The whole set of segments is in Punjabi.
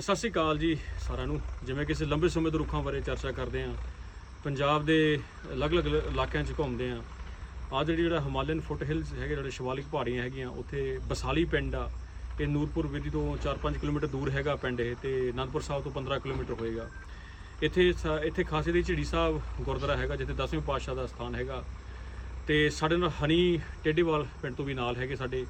ਸਤਿ ਸ਼੍ਰੀ ਅਕਾਲ ਜੀ ਸਾਰਿਆਂ ਨੂੰ। ਜਿਵੇਂ ਕਿਸੇ ਲੰਬੇ ਸਮੇਂ ਤੋਂ ਰੁੱਖਾਂ ਬਾਰੇ ਚਰਚਾ ਕਰਦੇ ਹਾਂ, ਪੰਜਾਬ ਦੇ ਅਲੱਗ-ਅਲੱਗ ਇਲਾਕਿਆਂ 'ਚ ਘੁੰਮਦੇ ਹਾਂ। ਆਹ ਜਿਹੜੀ ਜਿਹੜਾ ਹਿਮਾਲਯਨ ਫੁੱਟ ਹਿਲਸ ਹੈਗੇ, ਜਿਹੜੇ ਸ਼ਿਵਾਲਿਕ ਪਹਾੜੀਆਂ ਹੈਗੀਆਂ, ਉੱਥੇ ਬਸਾਲੀ ਪਿੰਡ ਆ। ਇਹ ਨੂਰਪੁਰ ਵਿਧੀ ਤੋਂ 4-5 ਕਿਲੋਮੀਟਰ ਦੂਰ ਹੈਗਾ ਪਿੰਡ ਇਹ ਤੇ ਅਨੰਦਪੁਰ ਸਾਹਿਬ ਤੋਂ 15 ਕਿਲੋਮੀਟਰ ਹੋਏਗਾ। ਇੱਥੇ ਸ- ਇੱਥੇ ਖਾਸੇ ਦੀ ਝਿੜੀ ਸਾਹਿਬ ਗੁਰਦੁਆਰਾ ਹੈਗਾ, ਜਿੱਥੇ 10ਵੇਂ ਪਾਤਸ਼ਾਹ ਦਾ ਸਥਾਨ ਹੈਗਾ ਤੇ ਸਾਡੇ ਨਾਲ ਹਨੀ ਟੇਡੀਵਾਲ ਪਿੰਡ ਤੋਂ ਵੀ ਨਾਲ ਹੈਗੇ ਸਾਡੇ।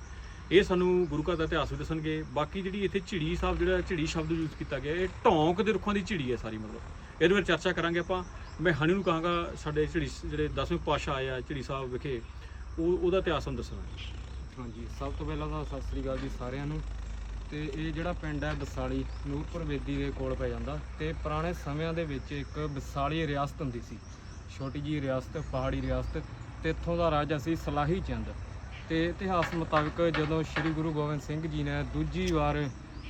ਇਹ ਸਾਨੂੰ ਗੁਰੂ ਘਰ ਦਾ ਇਤਿਹਾਸ ਵੀ ਦੱਸਣਗੇ। ਬਾਕੀ ਜਿਹੜੀ ਇੱਥੇ ਝਿੜੀ ਸਾਹਿਬ, ਜਿਹੜਾ ਝਿੜੀ ਸ਼ਬਦ ਯੂਜ਼ ਕੀਤਾ ਗਿਆ, ਇਹ ਢੌਂਕ ਦੇ ਰੁੱਖਾਂ ਦੀ ਝਿੜੀ ਹੈ ਸਾਰੀ ਮਤਲਬ। ਇਹਦੇ ਵਿੱਚ ਚਰਚਾ ਕਰਾਂਗੇ ਆਪਾਂ। ਮੈਂ ਹਨੀ ਨੂੰ ਕਹਾਂਗਾ, ਸਾਡੇ ਝਿੜੀ ਜਿਹੜੇ 10ਵੇਂ ਪਾਤਸ਼ਾਹ ਆਏ ਆ ਝਿੜੀ ਸਾਹਿਬ ਵਿਖੇ, ਉਹ, ਉਹਦਾ ਇਤਿਹਾਸ ਸਾਨੂੰ ਦੱਸਣਾ ਹਾਂਜੀ, ਸਭ ਤੋਂ ਪਹਿਲਾਂ ਤਾਂ ਸਤਿ ਸ੍ਰੀ ਅਕਾਲ ਜੀ ਸਾਰਿਆਂ ਨੂੰ। ਤੇ ਇਹ ਜਿਹੜਾ ਪਿੰਡ ਹੈ ਬਸਾਲੀ, ਨੂਰਪੁਰ ਵੇਦੀ ਦੇ ਕੋਲ ਪੈ ਜਾਂਦਾ। ਤੇ ਪੁਰਾਣੇ ਸਮਿਆਂ ਦੇ ਵਿੱਚ ਇੱਕ ਬਸਾਲੀ ਰਿਆਸਤ ਹੁੰਦੀ ਸੀ। ਛੋਟੀ ਜੀ ਰਿਆਸਤ, ਪਹਾੜੀ ਰਿਆਸਤ, ਤੇ ਇੱਥੋਂ ਦਾ ਰਾਜਾ ਸੀ ਸਲਾਹੀ ਚੰਦ। ਤੇ ਇਤਿਹਾਸ ਮੁਤਾਬਕ ਜਦੋਂ ਸ੍ਰੀ ਗੁਰੂ ਗੋਬਿੰਦ ਸਿੰਘ ਜੀ ਨੇ ਦੂਜੀ ਵਾਰ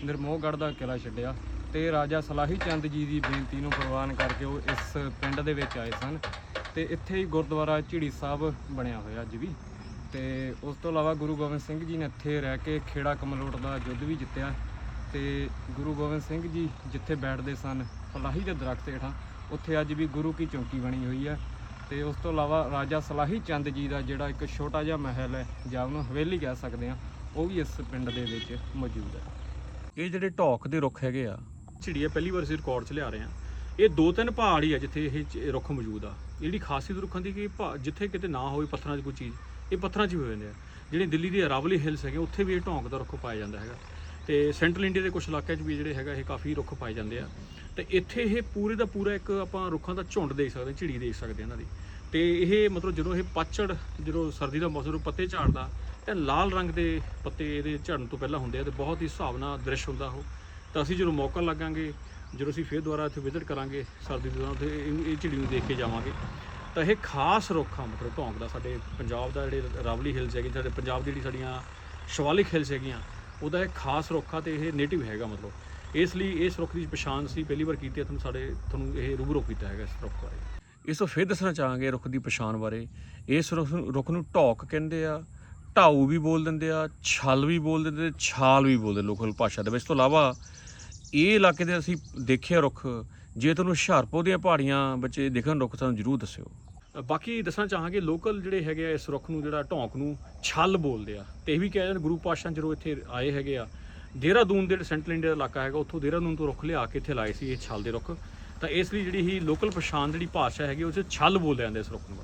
ਨਿਰਮੋਹਗੜ੍ਹ ਦਾ ਕਿਲਾ ਛੱਡਿਆ ਤੇ ਰਾਜਾ ਸਲਾਹੀ ਚੰਦ ਜੀ ਦੀ ਬੇਨਤੀ ਨੂੰ ਪ੍ਰਵਾਨ ਕਰਕੇ ਉਹ ਇਸ ਪਿੰਡ ਦੇ ਵਿੱਚ ਆਏ ਸਨ ਤੇ ਇੱਥੇ ਹੀ ਗੁਰਦੁਆਰਾ ਝਿੜੀ ਸਾਹਿਬ ਬਣਿਆ ਹੋਇਆ ਅੱਜ ਵੀ। ਤੇ ਉਸ ਤੋਂ ਇਲਾਵਾ ਗੁਰੂ ਗੋਬਿੰਦ ਸਿੰਘ ਜੀ ਨੇ ਇੱਥੇ ਰਹਿ ਕੇ ਖੇੜਾ ਕਮਲੋਟ ਦਾ ਯੁੱਧ ਵੀ ਜਿੱਤਿਆ ਤੇ ਗੁਰੂ ਗੋਬਿੰਦ ਸਿੰਘ ਜੀ ਜਿੱਥੇ ਬੈਠਦੇ ਸਨ ਫਲਾਹੀ ਦੇ ਦਰਖਤ ਹੇਠਾਂ, ਉੱਥੇ ਅੱਜ ਵੀ ਗੁਰੂ ਕੀ ਚੌਂਕੀ ਬਣੀ ਹੋਈ ਹੈ। ਤੇ ਉਸ ਤੋਂ ਇਲਾਵਾ ਰਾਜਾ ਸਲਾਹੀ ਚੰਦ ਜੀ ਦਾ ਜਿਹੜਾ ਇੱਕ ਛੋਟਾ ਜਿਹਾ ਮਹਿਲ ਹੈ ਜਾਂ ਉਹਨੂੰ ਹਵੇਲੀ ਕਹਿ ਸਕਦੇ ਆ ਉਹ ਵੀ ਇਸ ਪਿੰਡ ਦੇ ਵਿੱਚ ਮੌਜੂਦ ਹੈ। ਇਹ ਜਿਹੜੇ ਢੌਕ ਦੇ ਰੁੱਖ ਹੈਗੇ ਆ ਝਿੜੀ ਪਹਿਲੀ ਵਾਰ ਅਸੀਂ ਰਿਕਾਰਡ 'ਚ ਲਿਆ ਰਹੇ ਆ ਇਹ ਦੋ ਤਿੰਨ ਪਹਾੜ ਹੀ ਆ ਜਿੱਥੇ ਇਹ ਚ- ਰੁੱਖ ਮੌਜੂਦ ਆ। ਜਿਹੜੀ ਖਾਸੀਅਤ ਰੁੱਖਾਂ ਦੀ ਕਿ ਜਿੱਥੇ ਕਿਤੇ ਨਾ ਹੋਵੇ ਪੱਥਰਾਂ 'ਚ ਕੋਈ ਚੀਜ਼ ਇਹ ਪੱਥਰਾਂ 'ਚ ਹੀ ਹੋ ਜਾਂਦੇ ਆ। ਜਿਹੜੇ ਦਿੱਲੀ ਦੇ ਅਰਾਵਲੀ ਹਿਲਸ ਹੈਗੇ ਉੱਥੇ ਵੀ ਇਹ ਢੌਂਕ ਦਾ ਰੁੱਖ ਪਾਇਆ ਜਾਂਦਾ ਹੈਗਾ। ਤੇ ਸੈਂਟਰਲ ਇੰਡੀਆ ਦੇ ਕੁਝ ਇਲਾਕਿਆਂ 'ਚ ਵੀ ਜਿਹੜੇ ਹੈਗਾ ਇਹ ਕਾਫੀ ਰੁੱਖ ਪਾਏ ਜਾਂਦੇ ਆ। ਤੇ ਇੱਥੇ ਇਹ ਪੂਰੇ ਦਾ ਪੂਰਾ ਇੱਕ ਆਪਾਂ ਰੁੱਖਾਂ ਦਾ ਝੁੰਡ ਦੇਖ ਸਕਦੇ, ਝਿੜੀ ਦੇਖ ਸਕਦੇ ਇਹਨਾਂ ਦੀ। ਤੇ ਇਹ ਮਤਲਬ ਜਦੋਂ ਇਹ ਪਤਝੜ ਜਦੋਂ ਸਰਦੀ ਦਾ ਮੌਸਮ ਨੂੰ ਪੱਤੇ ਝਾੜਦਾ, ਤੇ ਲਾਲ ਰੰਗ ਦੇ ਪੱਤੇ ਇਹਦੇ ਝੜਨ ਤੋਂ ਪਹਿਲਾਂ ਹੁੰਦੇ ਆ ਤੇ ਬਹੁਤ ਹੀ ਸੁਹਾਵਣਾ ਦ੍ਰਿਸ਼ ਹੁੰਦਾ ਉਹ। ਤਾਂ ਅਸੀਂ ਜਦੋਂ ਮੌਕਾ ਲੱਗਾਂਗੇ, ਜਦੋਂ ਅਸੀਂ ਫੇਰ ਦੁਬਾਰਾ ਇੱਥੇ ਵਿਜ਼ਿਟ ਕਰਾਂਗੇ ਸਰਦੀ ਦੇ ਦੌਰਾਨ ਉੱਥੇ ਇਹ ਝਿੜੀ ਨੂੰ ਦੇਖ ਕੇ ਜਾਵਾਂਗੇ। ਤਾਂ ਇਹ ਖਾਸ ਰੁੱਖ ਆ ਮਤਲਬ ਭੌਂਕ ਦਾ, ਸਾਡੇ ਪੰਜਾਬ ਦਾ ਜਿਹੜੇ ਰਾਵਲੀ ਹਿਲਸ ਹੈਗੇ, ਸਾਡੇ ਪੰਜਾਬ ਦੀ ਜਿਹੜੀ ਸਾਡੀਆਂ ਸ਼ਿਵਾਲਿਕ ਹਿਲਸ ਹੈਗੀਆਂ, ਉਹਦਾ ਇਹ ਖਾਸ ਰੁੱਖਾ ਆ ਤੇ ਇਹ ਨੇਟਿਵ ਹੈਗਾ ਮਤਲਬ। ਇਸ ਲਈ ਇਸ ਰੁੱਖ ਦੀ ਪਛਾਣ ਸੀ ਪਹਿਲੀ ਵਾਰ ਕੀਤੀ ਹੈ ਤੁਹਾਨੂੰ ਸਾਡੇ ਤੁਹਾਨੂੰ ਇਹ ਰੂਬਰੂ ਕੀਤਾ ਹੈਗਾ ਇਸ ਰੁੱਖ ਬਾਰੇ। ਇਸ ਤੋਂ ਫਿਰ ਦੱਸਣਾ ਚਾਹਾਂਗੇ ਰੁੱਖ ਦੀ ਪਛਾਣ ਬਾਰੇ। ਇਸ ਰੁੱਖ ਨੂੰ ਰੁੱਖ ਨੂੰ ਢੌਕ ਕਹਿੰਦੇ ਆ ਢਾਊ ਵੀ ਬੋਲ ਦਿੰਦੇ ਆ ਛਲ ਵੀ ਬੋਲ ਦਿੰਦੇ ਤੇ ਛਾਲ ਵੀ ਬੋਲਦੇ ਲੋਕਲ ਭਾਸ਼ਾ ਦੇ ਵਿੱਚ। ਤੋਂ ਇਲਾਵਾ ਇਹ ਇਲਾਕੇ ਦੇ ਅਸੀਂ ਦੇਖਿਆ ਰੁੱਖ ਜੇ ਤੁਹਾਨੂੰ ਹੁਸ਼ਿਆਰਪੁਰ ਦੀਆਂ ਪਹਾੜੀਆਂ ਵਿੱਚ ਇਹ ਦਿਖਣ ਰੁੱਖ ਸਾਨੂੰ ਜ਼ਰੂਰ ਦੱਸਿਓ। ਬਾਕੀ ਦੱਸਣਾ ਚਾਹਾਂਗੇ ਲੋਕਲ ਜਿਹੜੇ ਹੈਗੇ ਆ ਇਸ ਰੁੱਖ ਨੂੰ ਜਿਹੜਾ ਢੌਂਕ ਨੂੰ ਛਲ ਬੋਲਦੇ ਆ। ਤੇ ਇਹ ਵੀ ਕਿਹਾ ਜਾਂਦਾ ਗੁਰੂ ਪਾਤਸ਼ਾਹ ਜਦੋਂ ਇੱਥੇ ਆਏ ਹੈਗੇ ਆ ਦੇਹਰਾਦੂਨ ਦੇ ਸੈਂਟਰਲ ਇੰਡੀਆ ਦਾ ਇਲਾਕਾ ਹੈਗਾ, ਉੱਥੋਂ ਦੇਹਰਾਦੂਨ ਤੋਂ ਰੁੱਖ ਲਿਆ ਕੇ ਇੱਥੇ ਲਾਏ ਸੀ ਇਹ ਛਲ ਦੇ ਰੁੱਖ। ਤਾਂ ਇਸ ਲਈ ਜਿਹੜੀ ਹੀ ਲੋਕਲ ਪਛਾਣ ਜਿਹੜੀ ਭਾਸ਼ਾ ਹੈਗੀ, ਉਹ 'ਚ ਛਲ ਬੋਲਦੇ ਜਾਂਦੇ ਇਸ ਰੁੱਖ ਨੂੰ